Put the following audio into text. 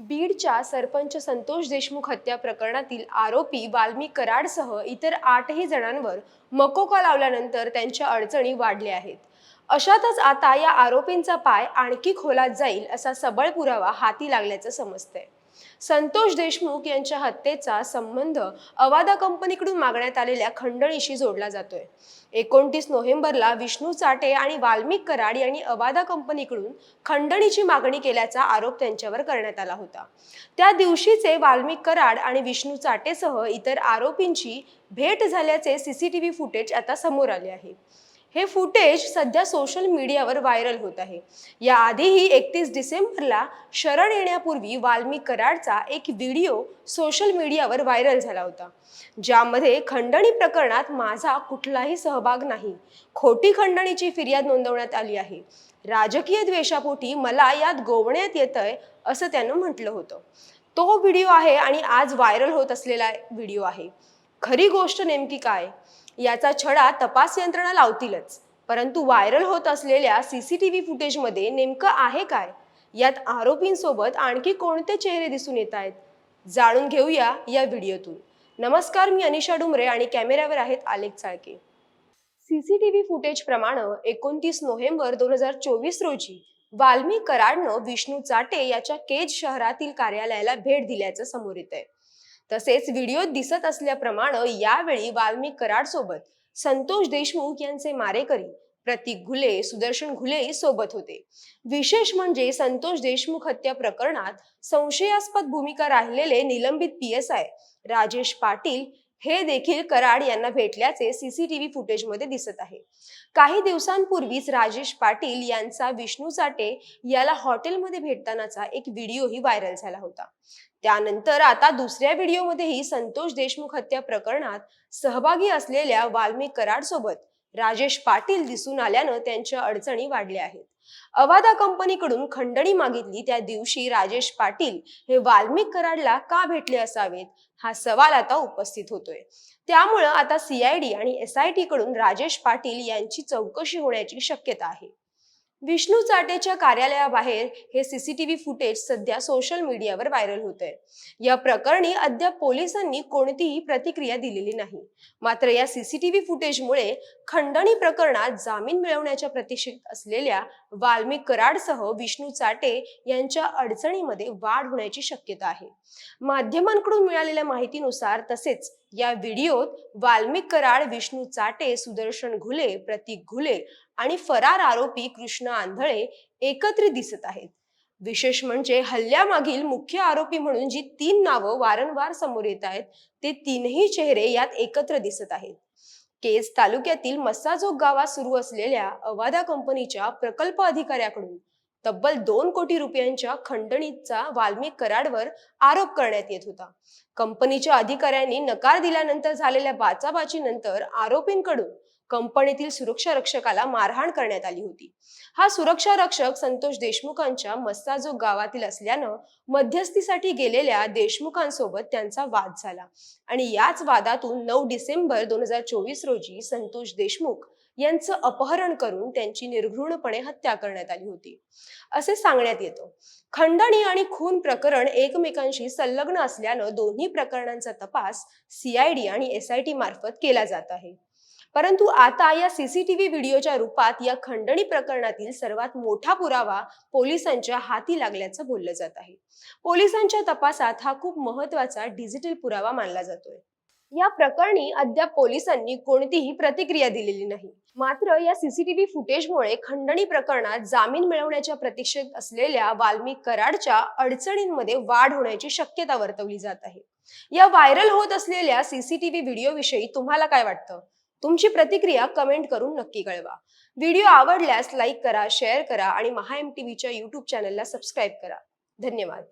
बीडच्या सरपंच संतोष देशमुख हत्या प्रकरणातील आरोपी वाल्मी कराडसह इतर आठही जणांवर मकोका लावल्यानंतर त्यांच्या अडचणी वाढल्या आहेत. अशातच आता या आरोपींचा पाय आणखी खोलात जाईल असा सबळ पुरावा हाती लागल्याचं समजतंय. संतोष देशमुख यांच्या हत्येचा संबंध अवादा कंपनीकडून मागण्यात आलेल्या खंडणीशी जोडला जातोय. एकोणतीस नोव्हेंबरला विष्णू चाटे आणि वाल्मिक कराड यांनी अवादा कंपनीकडून खंडणीची मागणी केल्याचा आरोप त्यांच्यावर करण्यात आला होता. त्या दिवशीचे वाल्मिक कराड आणि विष्णू चाटेसह इतर आरोपींची भेट झाल्याचे सीसीटीव्ही फुटेज आता समोर आले आहे. हे फुटेज सध्या सोशल मीडियावर व्हायरल होत आहे. याआधीही एकतीस डिसेंबरला शरण येण्यापूर्वी वाल्मिक कराडचा एक व्हिडिओ सोशल मीडियावर व्हायरल झाला होता. ज्यामध्ये खंडणी प्रकरणात माझा कुठलाही सहभाग नाही. खोटी खंडणीची फिर्याद नोंदवण्यात आली आहे. राजकीय द्वेषापोटी मला यात गोवण्यात येतंय असं त्यानं म्हटलं होतं. तो व्हिडिओ आहे आणि आज व्हायरल होत असलेला व्हिडिओ आहे. खरी गोष्ट नेमकी काय? याचा छडा तपास यंत्रणा लावतीलच. परंतु व्हायरल होत असलेल्या सीसीटीव्ही फुटेजमध्ये नेमकं आहे काय? यात आरोपींसोबत आणखी कोणते चेहरे दिसून येत आहेत? जाणून घेऊया या व्हिडिओतून. नमस्कार मी अनिशा डुमरे आणि कॅमेऱ्यावर आहेत आलेख चाळके. सीसीटीव्ही फुटेज प्रमाणे एकोणतीस नोव्हेंबर दोन हजार चोवीस रोजी वाल्मी कराडनं विष्णू चाटे याच्या केज शहरातील कार्यालयाला भेट दिल्याचं समोर येत आहे तसेच व्हिडिओत दिसत असल्याप्रमाणे यावेळी वाल्मिक कराड सोबत संतोष देशमुख यांचे मारेकरी प्रतीक घुले सुदर्शन घुले सोबत होते. विशेष म्हणजे संतोष देशमुख हत्या प्रकरणात संशयास्पद भूमिका राहिलेले निलंबित P S I Rajesh Patil हे देखील कराड यांना भेटल्याचे सीसीटीव्ही फुटेजमध्ये दिसत आहे. काही दिवसांपूर्वीच राजेश पाटील यांचा विष्णू चाटे याला हॉटेलमध्ये भेटतानाचा एक व्हिडिओही व्हायरल झाला होता. त्यानंतर आता दुसऱ्या व्हिडिओमध्येही संतोष देशमुख हत्या प्रकरणात सहभागी असलेल्या वाल्मिक कराड सोबत राजेश पाटील दिसून आल्यानं त्यांच्या अडचणी वाढल्या आहेत. अवादा कंपनीकडून खंडणी मागितली. त्या दिवशी राजेश पाटील हे वाल्मिक कराडला का भेटले असावेत? हा सवाल आता उपस्थित होतोय. त्यामुळं आता सीआयडी आणि एस आय टी कडून राजेश पाटील यांची चौकशी होण्याची शक्यता आहे. विष्णू चाटेच्या कार्यालयाबाहेर हे सीसीटीव्ही फुटेज सध्या सोशल मीडियावर व्हायरल होत आहे या प्रकरणी अद्याप पोलिसांनी कोणतीही प्रतिक्रिया दिलेली नाही. मात्र या सीसीटीव्ही फुटेजमुळे खंडणी प्रकरणात जामीन मिळवण्याच्या प्रतीक्षेत असलेल्या वाल्मिक कराडसह विष्णू चाटे यांच्या अडचणीमध्ये वाढ होण्याची शक्यता आहे. माध्यमांकडून मिळालेल्या माहितीनुसार तसेच या व्हिडिओत वाल्मिक कराड विष्णू चाटे सुदर्शन घुले प्रतीक घुले आणि फरार आरोपी कृष्ण आंधळे एकत्रित दिसत आहेत. विशेष म्हणजे हल्ल्यामागील मुख्य आरोपी म्हणून जी तीन नावं वारंवार समोर येत आहेत ते तीनही चेहरे यात एकत्र दिसत आहेत. केज तालुक्यातील मस्साजोग गावात सुरू असलेल्या अवादा कंपनीच्या प्रकल्प अधिकाऱ्याकडून तब्बल दोन कोटी रुपयांच्या खंडणीचा वाल्मिक कराडवर आरोप करण्यात येत होता. कंपनीच्या अधिकाऱ्यांनी नकार दिल्यानंतर झालेल्या बाचाबाचीनंतर आरोपींकडून कंपनीतील सुरक्षा रक्षकाला मारहाण करण्यात आली होती. हा सुरक्षा रक्षक संतोष देशमुखांच्या मस्साजोग गावातील असल्यानं मध्यस्थीसाठी गेलेल्या देशमुखांसोबत त्यांचा वाद झाला आणि याच वादातून नऊ डिसेंबर दोन हजार चोवीस रोजी संतोष देशमुख यांचं अपहरण करून त्यांची निर्घृणपणे हत्या करण्यात आली होती. असे सांगण्यात येतं. खंडणी आणि खून प्रकरण एकमेकांशी संलग्न असल्यानं दोन्ही प्रकरणांचा तपास सीआयडी आणि एसआयटी मार्फत केला जात आहे. परंतु आता या सीसीटीव्ही व्हिडिओच्या रूपात या खंडणी प्रकरणातील सर्वात मोठा पुरावा पोलिसांच्या हाती लागल्याचं बोललं जात आहे. पोलिसांच्या तपासात हा खूप महत्त्वाचा डिजिटल पुरावा मानला जातोय. या प्रकरणी अद्याप पोलिसांनी कोणतीही प्रतिक्रिया दिलेली नाही. मात्र या सीसीटीव्ही फुटेजमुळे खंडणी प्रकरणात जामीन मिळवण्याच्या प्रतीक्षेत असलेल्या वाल्मिक कराडच्या अडचणींमध्ये वाढ होण्याची शक्यता वर्तवली जात आहे. या व्हायरल होत असलेल्या सीसीटीव्ही व्हिडिओ विषयी तुम्हाला काय वाटतं? तुमची प्रतिक्रिया कमेंट करून नक्की कळवा. व्हिडिओ आवडल्यास लाईक करा शेअर करा आणि महा एम टीव्हीच्या युट्यूब चॅनलला सबस्क्राईब करा. धन्यवाद.